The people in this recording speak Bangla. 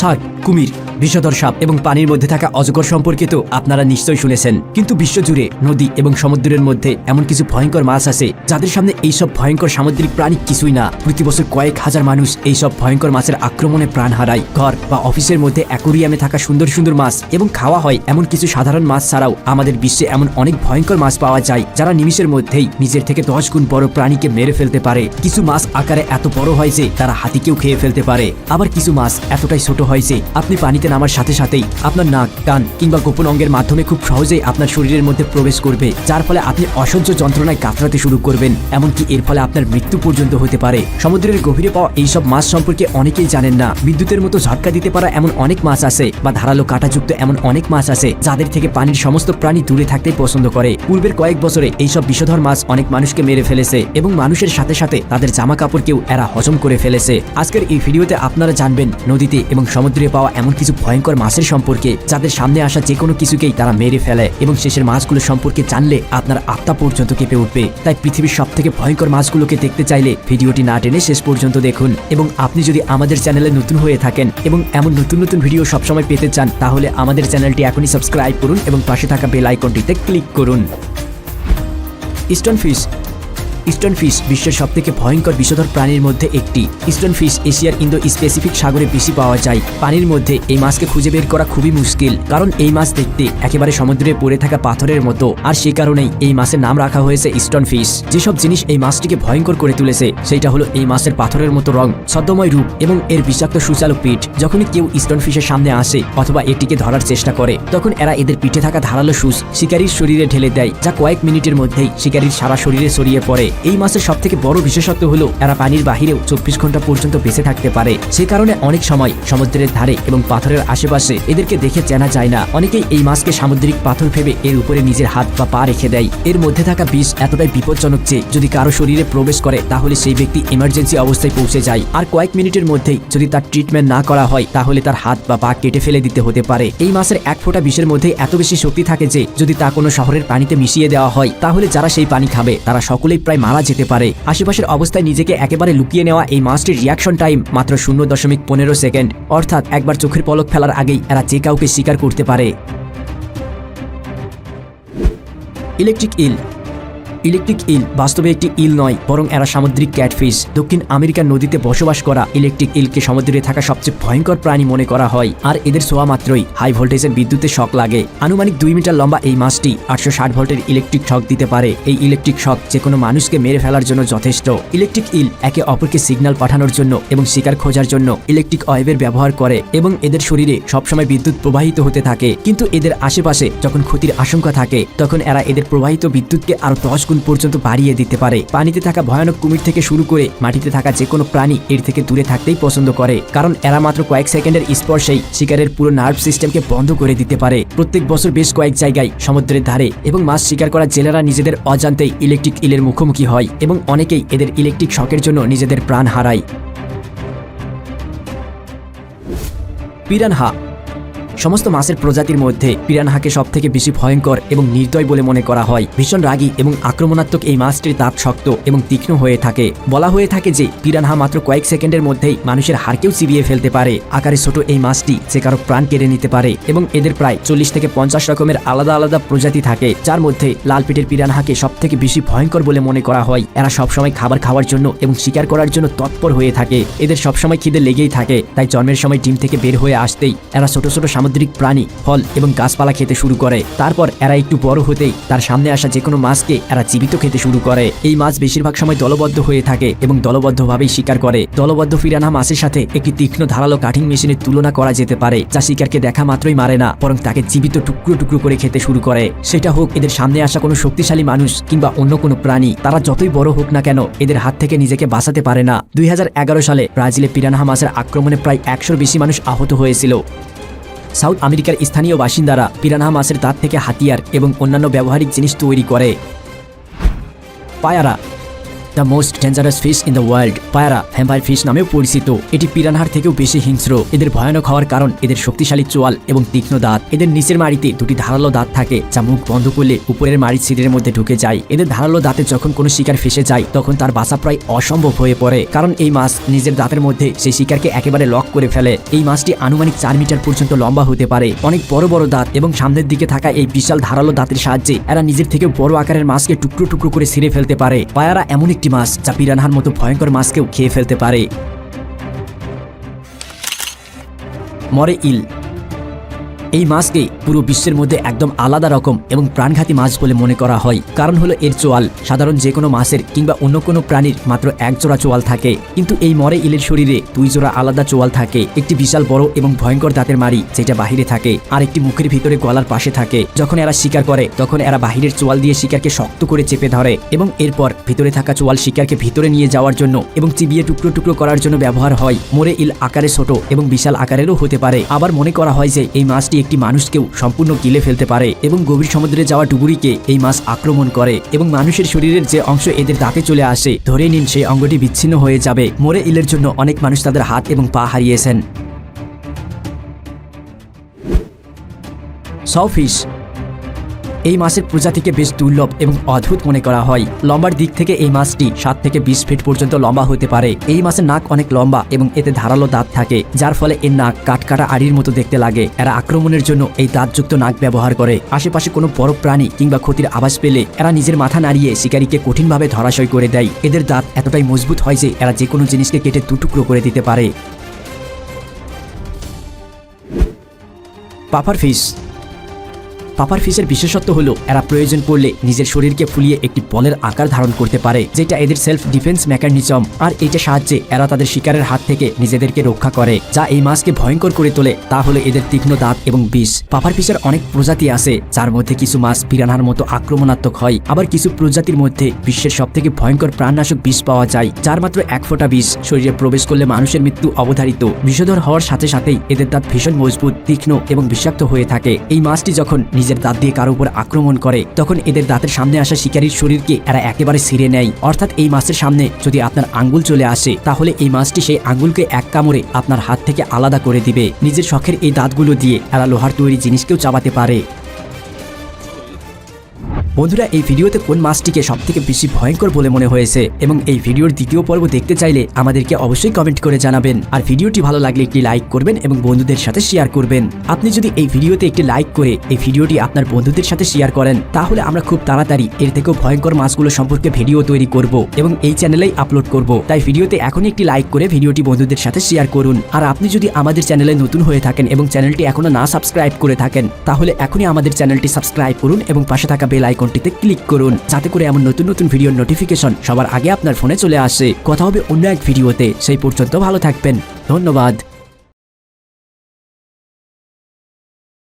শার্ক কুমির। বিষধর সাপ এবং পানির মধ্যে থাকা অজগর সম্পর্কে তো আপনারা নিশ্চয়ই শুনেছেন। কিন্তু বিশ্বজুড়ে নদী এবং সমুদ্রের মধ্যে এমন কিছু ভয়ঙ্কর মাছ আছে, যাদের সামনে এইসব ভয়ঙ্কর সামুদ্রিক প্রাণী কিছুই না। প্রতি বছর কয়েক হাজার মানুষ এইসব ভয়ঙ্কর মাছের আক্রমণে প্রাণ হারায়। ঘর বা অফিসের মধ্যে অ্যাকোরিয়ামে থাকা সুন্দর সুন্দর মাছ এবং খাওয়া হয় এমন কিছু সাধারণ মাছ ছাড়াও আমাদের বিশ্বে এমন অনেক ভয়ঙ্কর মাছ পাওয়া যায়, যারা নিমিষের মধ্যেই নিজের থেকে দশ গুণ বড় প্রাণীকে মেরে ফেলতে পারে। কিছু মাছ আকারে এত বড় হয় যে তারা হাতিকেও খেয়ে ফেলতে পারে। আবার কিছু মাছ এতটাই ছোট হয় যে আপনি পানিতে নামার সাথে সাথেই। আপনার নাক, কান কিংবা গোপন অঙ্গের মাধ্যমে খুব সহজেই আপনার শরীরের মধ্যে প্রবেশ করবে, যার ফলে আপনি অসহ্য যন্ত্রণায় কাতরাতে শুরু করবেন, এমনকি এর ফলে আপনার মৃত্যু পর্যন্ত হতে পারে। সমুদ্রের গভীরে পাওয়া এইসব মাছ সম্পর্কে অনেকেই জানেন না। বিদ্যুতের মতো ঝটকা দিতে পারা এমন অনেক মাছ আছে, বা ধারালো কাঁটাযুক্ত এমন অনেক মাছ আছে, যাদের থেকে পানির সমস্ত প্রাণী দূরে থাকতেই পছন্দ করে। পূর্বের কয়েক বছরে এইসব বিষধর মাছ অনেক মানুষকে মেরে ফেলেছে, এবং মানুষের সাথে সাথে তাদের জামা কাপড়কেও এরা হজম করে ফেলেছে। আজকের এই ভিডিওতে আপনারা জানবেন, নদীতে এবং সমুদ্রে পাওয়া এমন কিছু ভয়ঙ্কর মাছের সম্পর্কে, যাদের সামনে আসা যে কোনো কিছুকেই তারা মেরে ফেলে এবং শেষের মাছগুলো সম্পর্কে জানলে আপনার আত্মা পর্যন্ত কেঁপে উঠবে। তাই পৃথিবীর সব থেকে ভয়ঙ্কর মাছগুলোকে দেখতে চাইলে ভিডিওটি না টেনে শেষ পর্যন্ত দেখুন এবং আপনি যদি আমাদের চ্যানেলে নতুন হয়ে থাকেন এবং এমন নতুন নতুন ভিডিও সবসময় পেতে চান, তাহলে আমাদের চ্যানেলটি এখনই সাবস্ক্রাইব করুন এবং পাশে থাকা বেল আইকনটিতে ক্লিক করুন। ইস্টন ফিশ ইস্টন ফিশ বিশ্বের সবথেকে ভয়ঙ্কর বিষধর প্রাণীর মধ্যে একটি। ইস্টন ফিশ এশিয়ার ইন্দো স্পেসিফিক সাগরে বেশি পাওয়া যায়। পানির মধ্যে এই মাছকে খুঁজে বের করা খুবই মুশকিল, কারণ এই মাছ দেখতে একেবারে সমুদ্রে পড়ে থাকা পাথরের মতো। আর সে কারণেই এই মাছের নাম রাখা হয়েছে ইস্টন ফিশ। যেসব জিনিস এই মাছটিকে ভয়ঙ্কর করে তুলেছে, সেটা হলো এই মাছের পাথরের মতো রং, ছদ্মময় রূপ এবং এর বিষাক্ত সুচালু পিঠ। যখনই কেউ ইস্টন ফিশের সামনে আসে অথবা এটিকে ধরার চেষ্টা করে, তখন এরা এদের পিঠে থাকা ধারালো সুস শিকারীর শরীরে ঢেলে দেয়, যা কয়েক মিনিটের মধ্যেই শিকারীর সারা শরীরে ছড়িয়ে পড়ে। এই মাছের সব থেকে বড় বিশেষত্ব হলো এরা পানির বাহিরেও চব্বিশ ঘণ্টা পর্যন্ত বেঁচে থাকতে পারে। সে কারণে অনেক সময় সমুদ্রের ধারে এবং পাথরের আশেপাশে এদেরকে দেখে চেনা যায় না। অনেকেই এই মাছকে সামুদ্রিক পাথর ভেবে এর উপরে নিজের হাত বা পা রেখে দেয়। এর মধ্যে থাকা বিষ এতটাই বিপজ্জনক যে, যদি কারও শরীরে প্রবেশ করে, তাহলে সেই ব্যক্তি ইমার্জেন্সি অবস্থায় পৌঁছে যায়। আর কয়েক মিনিটের মধ্যেই যদি তার ট্রিটমেন্ট না করা হয়, তাহলে তার হাত বা পা কেটে ফেলে দিতে হতে পারে। এই মাছের এক ফোঁটা বিষের মধ্যে এত বেশি শক্তি থাকে যে, যদি তা কোনো শহরের পানিতে মিশিয়ে দেওয়া হয়, তাহলে যারা সেই পানি খাবে, তারা সকলেই প্রায় মারা যেতে পারে। আশেপাশের অবস্থায় নিজেকে একেবারে লুকিয়ে নেওয়া এই মাছটির রিয়াকশন টাইম মাত্র শূন্য দশমিক পনেরো সেকেন্ড। অর্থাৎ একবার চোখের পলক ফেলার আগেই এরা যে কাউকে শিকার করতে পারে। ইলেকট্রিক ইল ইলেকট্রিক ইল বাস্তবে একটি ইল নয়, বরং এরা সামুদ্রিক ক্যাটফিস দক্ষিণ আমেরিকার নদীতে বসবাস করা ইলেকট্রিক ইলকে সমুদ্রে থাকা সবচেয়ে ভয়ঙ্কর প্রাণী মনে করা হয়, আর এদের ছোঁয়া মাত্রই হাই ভোল্টেজের বিদ্যুতের শক লাগে। আনুমানিক দুই মিটার লম্বা এই মাছটি আটশো ষাট ভোল্টের ইলেকট্রিক শক দিতে পারে। এই ইলেকট্রিক শক যে কোনো মানুষকে মেরে ফেলার জন্য যথেষ্ট। ইলেকট্রিক ইল একে অপরকে সিগন্যাল পাঠানোর জন্য এবং শিকার খোঁজার জন্য ইলেকট্রিক ওয়েভের ব্যবহার করে এবং এদের শরীরে সবসময় বিদ্যুৎ প্রবাহিত হতে থাকে। কিন্তু এদের আশেপাশে যখন ক্ষতির আশঙ্কা থাকে, তখন এরা এদের প্রবাহিত বিদ্যুৎকে আরও দশ গুণ পর্যন্ত বাড়িয়ে দিতে পারে। পানিতে থাকা ভয়ানক কুমির থেকে শুরু করে মাটিতে থাকা যে কোনো প্রাণী এর থেকে দূরে থাকতেই পছন্দ করে, কারণ এরা মাত্র কয়েক সেকেন্ডের স্পর্শেই শিকারের পুরো নার্ভ সিস্টেমকে বন্ধ করে দিতে পারে। প্রত্যেক বছর বেশ কয়েক জায়গায় সমুদ্রের ধারে এবং মাছ শিকার করা জেলেরা নিজেদের অজান্তেই ইলেকট্রিক ইলের মুখোমুখি হয় এবং অনেকেই এদের ইলেকট্রিক শকের জন্য নিজেদের প্রাণ হারায়। পিরানহা সমস্ত মাছের প্রজাতির মধ্যে পিরানহাকে সব থেকে বেশি ভয়ঙ্কর এবং নির্দয় বলে মনে করা হয়। ভীষণ রাগী এবং আক্রমণাত্মক এই মাছটির দাঁত শক্ত এবং তীক্ষ্ণ হয়ে থাকে। বলা হয়ে থাকে যে পিরানহা মাত্র কয়েক সেকেন্ডের মধ্যেই মানুষের হাড়কেও চিবিয়ে ফেলতে পারে। আকারে ছোট এই মাছটি যে কারও প্রাণ কেড়ে নিতে পারে এবং এদের প্রায় চল্লিশ থেকে পঞ্চাশ রকমের আলাদা আলাদা প্রজাতি থাকে, যার মধ্যে লাল পিটের পিরানহাকে সব থেকে বেশি ভয়ঙ্কর বলে মনে করা হয়। এরা সবসময় খাবার খাওয়ার জন্য এবং শিকার করার জন্য তৎপর হয়ে থাকে। এদের সবসময় খিদে লেগেই থাকে, তাই জন্মের সময় ডিম থেকে বের হয়ে আসতেই এরা ছোট ছোট সামুদ্রিক প্রাণী, ফল এবং গাছপালা খেতে শুরু করে। তারপর এরা একটু বড় হতেই তার সামনে আসা যে কোনো মাছকে এরা জীবিত খেতে শুরু করে। এই মাছ বেশিরভাগ সময় দলবদ্ধ হয়ে থাকে এবং দলবদ্ধভাবেই শিকার করে। দলবদ্ধ ফিরানা মাছের সাথে একটি তীক্ষ্ণ ধারালো কাঠিং মেশিনের তুলনা করা যেতে পারে, যা শিকারকে দেখা মাত্রই মারে না, বরং তাকে জীবিত টুকরো টুকরো করে খেতে শুরু করে। সেটা হোক এদের সামনে আসা কোনো শক্তিশালী মানুষ কিংবা অন্য কোনো প্রাণী, তারা যতই বড় হোক না কেন এদের হাত থেকে নিজেকে বাঁচাতে পারে না। দুই হাজার এগারো সালে ব্রাজিলে পিরানহা মাছের আক্রমণে প্রায় একশোর বেশি মানুষ আহত হয়েছিল। সাউথ আমেরিকার স্থানীয় বাসিন্দারা পিরানহা মাছের দাঁত থেকে হাতিয়ার এবং অন্যান্য ব্যবহারিক জিনিস তৈরি করে। Piranha the most dangerous fish in the world piranha vampire fish নামেও পরিচিত। এটি পিরানহার থেকেও বেশি হিংস্র। এদের ভয়ানক হওয়ার কারণ এদের শক্তিশালী চোয়াল এবং তীক্ষ্ণ দাঁত। এদের নিচের মাড়িতে দুটি ধারালো দাঁত থাকে, যা মুখ বন্ধ করলে উপরের মাড়ির সিটের মধ্যে ঢুকে যায়। এদের ধারালো দাঁতে যখন কোনো শিকার ফেসে যায়, তখন তার বাসা প্রায় অসম্ভব হয়ে পড়ে। কারণ এই মাছ নিজের দাঁতের মধ্যে সেই শিকারকে একেবারে লক করে ফেলে। এই মাছটি আনুমানিক চার মিটার পর্যন্ত লম্বা হতে পারে। অনেক বড় বড় দাঁত এবং সামনের দিকে থাকা এই বিশাল ধারালো দাঁতের সাহায্যে এরা নিজের থেকে বড় আকারের মাছকে টুকরো টুকরো করে ছিঁড়ে ফেলতে পারে। পায়ারা এমন একটি মাছ যা পিরানহার মতো ভয়ঙ্কর মাছকেও খেয়ে ফেলতে পারে। মরে ইল। এই মাছকে পুরো বিশ্বের মধ্যে একদম আলাদা রকম এবং প্রাণঘাতী মাছ বলে মনে করা হয়। কারণ হলো এর চোয়াল। সাধারণ যে কোনো মাছের কিংবা অন্য কোনো প্রাণীর মাত্র এক জোড়া চোয়াল থাকে। কিন্তু এই মরে ইলের শরীরে দুই জোড়া আলাদা চোয়াল থাকে। একটি বিশাল বড় এবং ভয়ঙ্কর দাঁতের মারি যেটা বাহিরে থাকে, আর একটি মুখের ভিতরে গলার পাশে থাকে। যখন এরা শিকার করে, তখন এরা বাহিরের চোয়াল দিয়ে শিকারকে শক্ত করে চেপে ধরে এবং এরপর ভিতরে থাকা চোয়াল শিকারকে ভিতরে নিয়ে যাওয়ার জন্য এবং চিবিয়ে টুকরো টুকরো করার জন্য ব্যবহার হয়। মোরে ইল আকারে ছোট এবং বিশাল আকারেরও হতে পারে। আবার মনে করা হয় যে এই মাছটি একটি মানুষকেও সম্পূর্ণ গিলে ফেলতে পারে এবং গভীর সমুদ্রে যাওয়া ডুবুরিকে এই মাছ আক্রমণ করে এবং মানুষের শরীরের যে অংশ এদের দাঁতে চলে আসে, ধরে নিন সেই অঙ্গটি বিচ্ছিন্ন হয়ে যাবে। মোরে ইলের জন্য অনেক মানুষ তাদের হাত এবং পা হারিয়েছেন। সফিশ এই মাছের প্রজাতিকে বেশ দুর্লভ এবং অদ্ভুত মনে করা হয়। লম্বার দিক থেকে এই মাছটি সাত থেকে বিশ ফিট পর্যন্ত লম্বা হতে পারে। এই মাছের নাক অনেক লম্বা এবং এতে ধারালো দাঁত থাকে, যার ফলে এর নাক কাটকাটা আড়ির মতো দেখতে লাগে। এরা আক্রমণের জন্য এই দাঁতযুক্ত নাক ব্যবহার করে। আশেপাশে কোনো বড় প্রাণী কিংবা ক্ষতির আভাস পেলে এরা নিজের মাথা নাড়িয়ে শিকারীকে কঠিনভাবে ধরাশয় করে দেয়। এদের দাঁত এতটাই মজবুত হয় যে এরা যে কোনো জিনিসকে কেটে দুটুকরো করে দিতে পারে। পাপার ফিশ পাপার ফিশের বিশেষত্ব হলো, এরা প্রয়োজন পড়লে নিজের শরীরকে ফুলিয়ে একটি বলের আকার ধারণ করতে পারে, যেটা এদের সেলফ ডিফেন্স মেকানিজম আর এইটা সাহায্যে এরা তাদের শিকারের হাত থেকে নিজেদেরকে রক্ষা করে, যা এই মাছকে ভয়ঙ্কর করে তোলে, তা হলো এদের তীক্ষ্ণ দাঁত এবং বিষ। পাপার ফিশের অনেক প্রজাতি আছে, যার মধ্যে কিছু মাছ পিরানহার মতো আক্রমণাত্মক হয়, আবার কিছু প্রজাতির মধ্যে বিশ্বের সবথেকে ভয়ঙ্কর প্রাণনাশক বিষ পাওয়া যায়, যার মাত্র এক ফোঁটা বিষ। শরীরে প্রবেশ করলে মানুষের মৃত্যু অবধারিত। বিষধর হওয়ার সাথে সাথেই এদের দাঁত ভীষণ মজবুত, তীক্ষ্ণ এবং বিষাক্ত হয়ে থাকে। এই মাছটি যখন নিজের দাঁত দিয়ে কারও উপর আক্রমণ করে, তখন এদের দাঁতের সামনে আসা শিকারীর শরীরকে এরা একেবারে ছিঁড়ে নেয়। অর্থাৎ এই মাছের সামনে যদি আপনার আঙ্গুল চলে আসে, তাহলে এই মাছটি সেই আঙ্গুলকে এক কামড়ে আপনার হাত থেকে আলাদা করে দিবে। নিজের শখের এই দাঁতগুলো দিয়ে এরা লোহার তৈরি জিনিসকেও চাবাতে পারে। বন্ধুরা, এই ভিডিওতে কোন মাছটিকে সব থেকে বেশি ভয়ঙ্কর বলে মনে হয়েছে এবং এই ভিডিওর দ্বিতীয় পর্ব দেখতে চাইলে আমাদেরকে অবশ্যই কমেন্ট করে জানাবেন। আর ভিডিওটি ভালো লাগলে একটি লাইক করবেন এবং বন্ধুদের সাথে শেয়ার করবেন। আপনি যদি এই ভিডিওতে একটি লাইক করে এই ভিডিওটি আপনার বন্ধুদের সাথে শেয়ার করেন, তাহলে আমরা খুব তাড়াতাড়ি এর থেকেও ভয়ঙ্কর মাছগুলো সম্পর্কে ভিডিও তৈরি করব এবং এই চ্যানেলেই আপলোড করব। তাই ভিডিওতে এখনই একটি লাইক করে ভিডিওটি বন্ধুদের সাথে শেয়ার করুন। আর আপনি যদি আমাদের চ্যানেলে নতুন হয়ে থাকেন এবং চ্যানেলটি এখনও না সাবস্ক্রাইব করে থাকেন, তাহলে এখনই আমাদের চ্যানেলটি সাবস্ক্রাইব করুন এবং পাশে থাকা বেল আইকনটিতে ক্লিক করুন। যাতে করে এমন নতুন নতুন ভিডিওর নোটিফিকেশন সবার আগে আপনার ফোনে চলে আসে। কথা হবে অন্য এক ভিডিওতে। সেই পর্যন্ত ভালো থাকবেন। ধন্যবাদ।